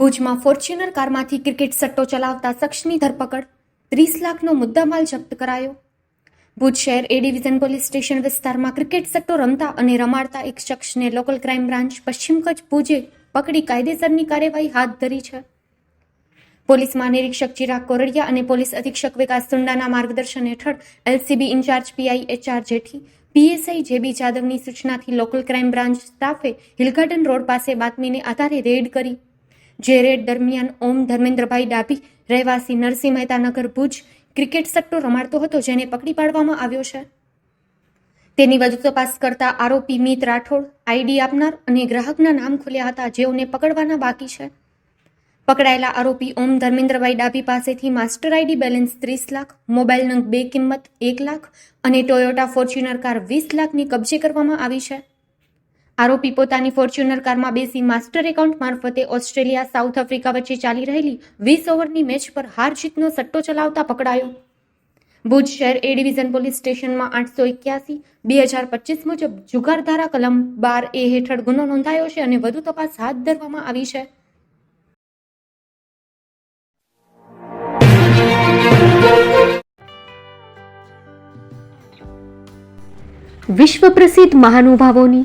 ભુજમાં Fortuner કારમાંથી cricket સટ્ટો ચલાવતા શખ્સની ધરપકડ, ત્રીસ લાખનો મુદ્દામાલ જપ્ત કરાયો. ભુજ શહેર એ ડિવિઝન પોલીસ સ્ટેશન વિસ્તારમાં ક્રિકેટ સટ્ટો રમતા અને રમાડતા એક શખ્સને લોકલ ક્રાઇમ બ્રાન્ચ પશ્ચિમ કચ્છ ભુજે પકડી કાયદેસરની કાર્યવાહી હાથ ધરી છે. પોલીસ મહાનિરીક્ષક ચિરાગ કોરડિયા અને પોલીસ અધિક્ષક વિકાસ સુંડાના માર્ગદર્શન હેઠળ LCB incharge PI HR Jethi PSI JB જાદવની સૂચનાથી લોકલ ક્રાઇમ બ્રાન્ચ સ્ટાફે હિલગાર્ડન રોડ પાસે બાતમીને આધારે રેડ કરી જે રેડ દરમિયાન ઓમ ધર્મેન્દ્રભાઈ ડાભી, રહેવાસી નરસિંહ મહેતાનગર ભુજ ક્રિકેટ સટ્ટો રમાડતો હતો, જેને પકડી પાડવામાં આવ્યો છે. તેની વધુ તપાસ કરતા આરોપી મિત રાઠોડ, આઈડી આપનાર અને ગ્રાહકના નામ ખુલ્યા હતા, જેઓને પકડવાના બાકી છે. પકડાયેલા આરોપી ઓમ ધર્મેન્દ્રભાઈ ડાભી પાસેથી માસ્ટર આઈડી બેલેન્સ ત્રીસ લાખ, મોબાઈલ નંગ બે કિંમત એક લાખ અને ટોયોટા ફોર્ચ્યુનર કાર વીસ લાખની કબજે કરવામાં આવી છે. આરોપી પોતાની ફોર્ચ્યુનર કારમાં બેસી માસ્ટર એકાઉન્ટ મારફતે ઓસ્ટ્રેલિયા, સાઉથ આફ્રિકા વચ્ચે ચાલી રહેલી વીસ ઓવરની મેચ પર હાર જીતનો સટ્ટો ચલાવતા પકડાયો. ભુજ શહેર એ ડિવિઝન પોલીસ સ્ટેશનમાં આઠસો એક્યાસી, બે હજાર પચીસ મુજબ જુગારધારા કલમ બાર એ હેઠળ ગુનો નોંધાયો છે અને વધુ તપાસ હાથ ધરવામાં આવી છે. વિશ્વ પ્રસિદ્ધ મહાનુભાવોની